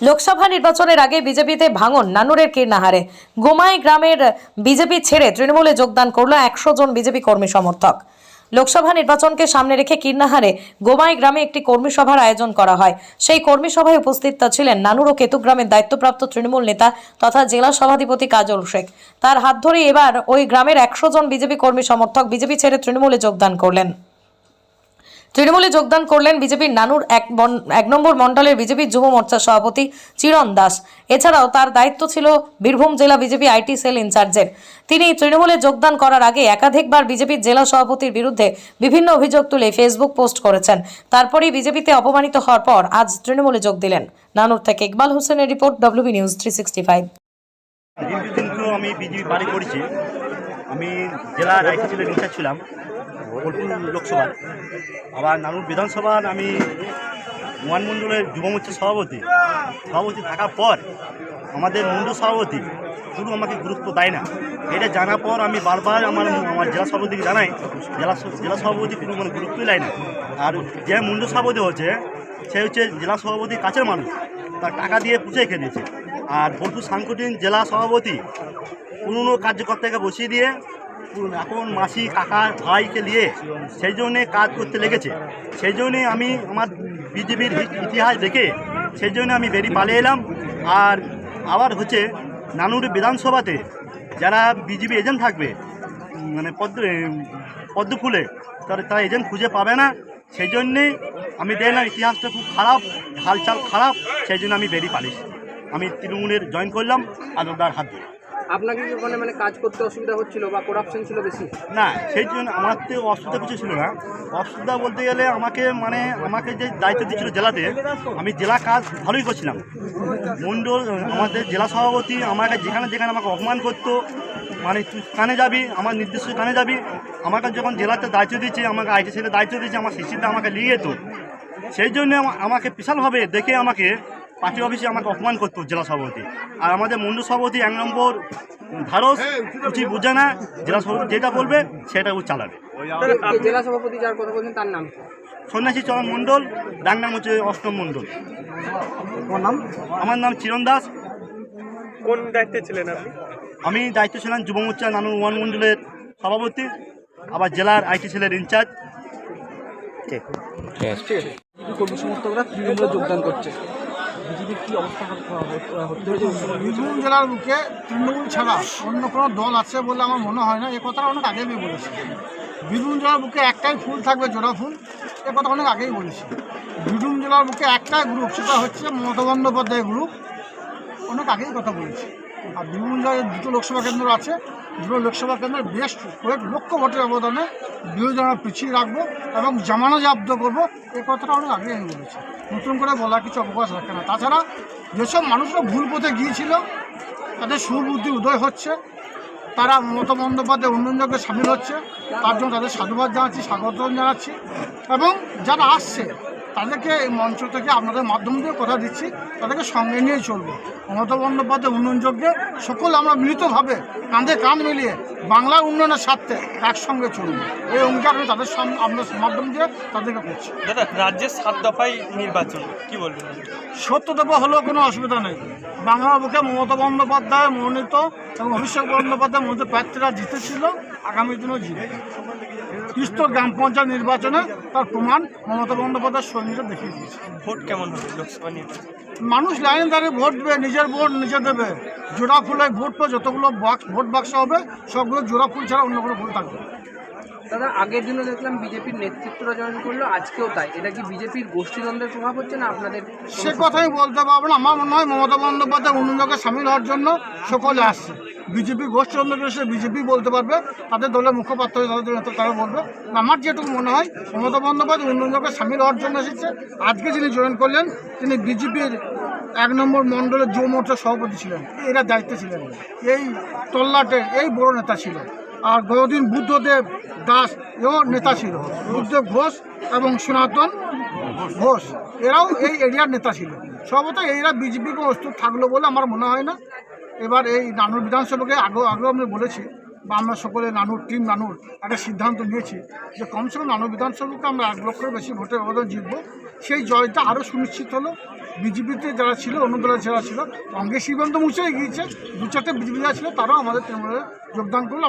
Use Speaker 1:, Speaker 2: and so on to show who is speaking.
Speaker 1: লোকসভা নির্বাচনের আগে বিজেপিতে ভাঙন, নানুরের কীর্ণাহারে গোমাই গ্রামের বিজেপি ছেড়ে তৃণমূলে যোগদান করল একশো জন বিজেপি কর্মী সমর্থক। লোকসভা নির্বাচনকে সামনে রেখে কীর্ণাহারে গোমাই গ্রামে একটি কর্মী সভার আয়োজন করা হয়। সেই কর্মী সভায় উপস্থিত ছিলেন নানুর ও কেতুগ্রামের দায়িত্বপ্রাপ্ত তৃণমূল নেতা তথা জেলা সভাধিপতি কাজল শেখ। তার হাত ধরে এবার ওই গ্রামের একশো জন বিজেপি কর্মী সমর্থক বিজেপি ছেড়ে তৃণমূলে যোগদান করলেন। তৃণমূলে যোগদান করলেন বিজেপির নানুর এক এক নম্বর মণ্ডলের বিজেপির যুব মোর্চার সভাপতি চিরণ দাস। এছাড়াও তার দায়িত্ব ছিল বীরভূম জেলা বিজেপি আইটি সেল ইনচার্জের। তিনি তৃণমূলে যোগদান করার আগে একাধিকবার বিজেপির জেলা সভাপতির বিরুদ্ধে বিভিন্ন অভিযোগ তুলে ফেসবুক পোস্ট করেছেন। তারপরেই বিজেপিতে অপমানিত হওয়ার পর আজ তৃণমূলে যোগ দিলেন। নানুর থেকে ইকবাল হোসেনের report WB news three sixty five.
Speaker 2: আমি বিজেপি বাড়ি করেছি। আমি ইনচার্জ ছিলাম। বোলপুর লোকসভার আবার নানুর বিধানসভার আমি ওয়ান মণ্ডলের যুব মোর্চার সভাপতি। সভাপতি থাকার পর আমাদের মণ্ডল সভাপতি শুধু আমাকে গুরুত্ব দেয় না। এটা জানার পর আমি বারবার আমার আমার জেলা সভাপতিকে জানাই, জেলা জেলা সভাপতি কোনো মানে গুরুত্বই দেয় না। আর যে মণ্ডল সভাপতি হচ্ছে সে হচ্ছে জেলা সভাপতির কাছের মানুষ। তার টাকা দিয়ে পুষে দিয়েছে আর বোলপুর সাংগঠনিক জেলা সভাপতি পুরনো কার্যকর্তাকে বসিয়ে দিয়ে এখন মাসি, কাকা, ভাইকে নিয়ে সেই জন্যে কাজ করতে লেগেছে। সেই জন্যে আমি আমার বিজেপির ইতিহাস দেখে সেই জন্য আমি বেরিয়ে পালিয়ে এলাম। আর আবার হচ্ছে নানুর বিধানসভাতে যারা বিজেপি এজেন্ট থাকবে মানে পদ্ম পদ্ম ফুলে তারা তারা এজেন্ট খুঁজে পাবে না। সেই জন্যে আমি দেখলাম ইতিহাসটা খুব খারাপ, হালচাল খারাপ, সেই জন্য আমি বেরিয়ে পালিয়েছি। আমি তৃণমূলের জয়েন করলাম আলোদার হাত ধরে।
Speaker 3: আপনাকে কি ওখানে মানে কাজ করতে অসুবিধা হচ্ছিল বা করাপশন ছিল বেশি?
Speaker 2: না, সেই জন্য আমার তো অসুবিধা কিছু ছিল না। অসুবিধা বলতে গেলে আমাকে মানে আমাকে যে দায়িত্ব দিচ্ছিল জেলাতে, আমি জেলা কাজ ভালোই করছিলাম। মণ্ডল আমাদের জেলা সভাপতি আমাকে যেখানে যেখানে আমাকে অপমান করতো মানে তুই কানে যাবি, আমার নির্দিষ্ট কানে যাবি, আমাকে যখন জেলাতে দায়িত্ব দিচ্ছে আমাকে আইটি সেলে দায়িত্ব দিচ্ছে আমার শিশিরটা আমাকে নিয়ে যেত। সেই জন্য আমা- আমাকে বিশালভাবে দেখে আমাকে পার্টি অফিসে আমাকে অপমান করতো জেলা সভাপতি। আর আমাদের মন্ডল সভাপতি এক নম্বর ধারস কিছু বুঝে না জেলা সভাপতি যেটা বলবে সেটা ও চালাবে।
Speaker 3: জেলা সভাপতি যার কথা বলছেন তার নাম?
Speaker 2: সন্ন্যাসী চরণ মণ্ডল ডাক নাম হচ্ছে অষ্টম মণ্ডল।
Speaker 3: নাম?
Speaker 2: আমার নাম চিরণ দাস।
Speaker 3: কোন দায়িত্বে ছিলেন আপনি?
Speaker 2: আমি দায়িত্ব ছিলাম যুব মোর্চা নানু ওয়ান মণ্ডলের সভাপতি আবার জেলার আইটি সেলের ইনচার্জ।
Speaker 3: কর্মী সমর্থকরা? তৃণমূলে যোগদান করছে?
Speaker 4: বীরভূম জেলার মুখে তৃণমূল ছাড়া অন্য কোনো দল আছে বলে আমার মনে হয় না। এ কথাটা অনেক আগে আমি বলেছি। বীরভূম জেলার বুকে একটাই ফুল থাকবে জোড়া ফুল। এ কথা অনেক আগেই বলেছি। বীরভূম জেলার বুকে একটাই গ্রুপ সেটা হচ্ছে মমতা বন্দ্যোপাধ্যায় গ্রুপ অনেক আগেই কথা বলেছি। আর বীরভূম জেলায় দুটো লোকসভা কেন্দ্র আছে। দুটো লোকসভা কেন্দ্রে বেশ কয়েক লক্ষ ভোটের অবদানে বিরোধী পিছিয়ে রাখব এবং জামানো জব্দ করব। এ কথাটা অনেক আগে আমি বলেছি। নতুন করে বলার কিছু অবকাশ রাখে না। তাছাড়া যেসব মানুষরা ভুল পথে গিয়েছিল, তাদের সুবুদ্ধি উদয় হচ্ছে। তারা মমতা বন্দ্যোপাধ্যায় উন্নয়নযোগ্যে সামিল হচ্ছে। তার জন্য তাদের সাধুবাদ জানাচ্ছি স্বাগত জানাচ্ছি এবং যারা আসছে তাদেরকে এই মঞ্চ থেকে আপনাদের মাধ্যম দিয়ে কথা দিচ্ছি তাদেরকে সঙ্গে নিয়ে চলবো। মমতা বন্দ্যোপাধ্যায় উন্নয়নযোগ্যে সকল আমরা মিলিতভাবে কাঁধে কাঁধ মিলিয়ে বাংলার উন্নয়নের স্বার্থে একসঙ্গে চলবো। এই অঙ্গীকার আমি তাদের সামনে আপনার মাধ্যম দিয়ে তাদেরকে করছি।
Speaker 5: দাদা রাজ্যের সাত দফায় নির্বাচন কি বলবেন?
Speaker 4: সত্য দেবো হলেও কোনো অসুবিধা নেই। বাংলার বুকে মমতা বন্দ্যোপাধ্যায় মনোনীত এবং অভিষেক বন্দ্যোপাধ্যায় মনোনীত প্রার্থীরা জিতেছিল আগামী দিনেও জিতবে স্তর গ্রাম পঞ্চায়েত নির্বাচনে তার প্রমাণ মমতা বন্দ্যোপাধ্যায় সৈনিকরা দেখিয়ে দিয়েছে।
Speaker 5: ভোট কেমন হবে লোকসভা নির্বাচন?
Speaker 4: মানুষ লাইনে দাঁড়িয়ে ভোট দেবে নিজের ভোট নিজে দেবে। জোড়া ফুলে ভোট পেয়ে যতগুলো বাক্স ভোট বাক্স হবে সবগুলো জোড়া ফুল ছাড়া অন্য কোনো ফুল থাকবে।
Speaker 3: দাদা আগের দিনও দেখলাম বিজেপির নেতৃত্বরা জয়েন করল আজকেও তাই। এটা কি বিজেপির গোষ্ঠীদ্বন্দ্বের প্রভাব হচ্ছে না আপনাদের
Speaker 4: সে কথাই বলতে পারব না। আমার মনে হয় মমতা বন্দ্যোপাধ্যায় উন্নয়নকে সামিল হওয়ার জন্য সকলে আসছে। বিজেপি, গোষ্ঠী অন্ধ্র সে বিজেপি বলতে পারবে, তাদের দলের মুখপাত্র তাদের নেতা তারা বলবে। আমার যেটুকু মনে হয়, মমতা বন্দ্যোপাধ্যায় উন্নয়নকে সামিল হওয়ার জন্য এসেছে। আজকে যিনি জয়েন করলেন, তিনি বিজেপির এক নম্বর মণ্ডলের যুব মোর্চার সভাপতি ছিলেন। এরা দায়িত্বে ছিলেন। এই তল্লাটের এই বড় নেতা ছিল। আর গতদিন বুদ্ধদেব দাস, এও নেতা ছিল। বুদ্ধদেব ঘোষ এবং সনাতন ঘোষ, এরাও এই এরিয়ার নেতা ছিল। সম্ভবত এরা বিজেপিকে অস্তুত থাকল বলে আমার মনে হয় না। এবার এই নানুর বিধানসভাকে আগেও আগেও আমি বলেছি, বা আমরা সকলে নানুর টিম নানুর একটা সিদ্ধান্ত নিয়েছি যে কমসে কম নানুর বিধানসভাকে আমরা এক লক্ষের বেশি ভোটের ব্যবধান জিতব। সেই জয়টা আরও সুনিশ্চিত হলো। বিজেপিতে যারা ছিল দলের যারা ছিল, কংগ্রেস ইভেন তো মুছেই গিয়েছে, দু চারটে বিজেপি যারা ছিল, তারাও আমাদের তৃণমূলে যোগদান করল।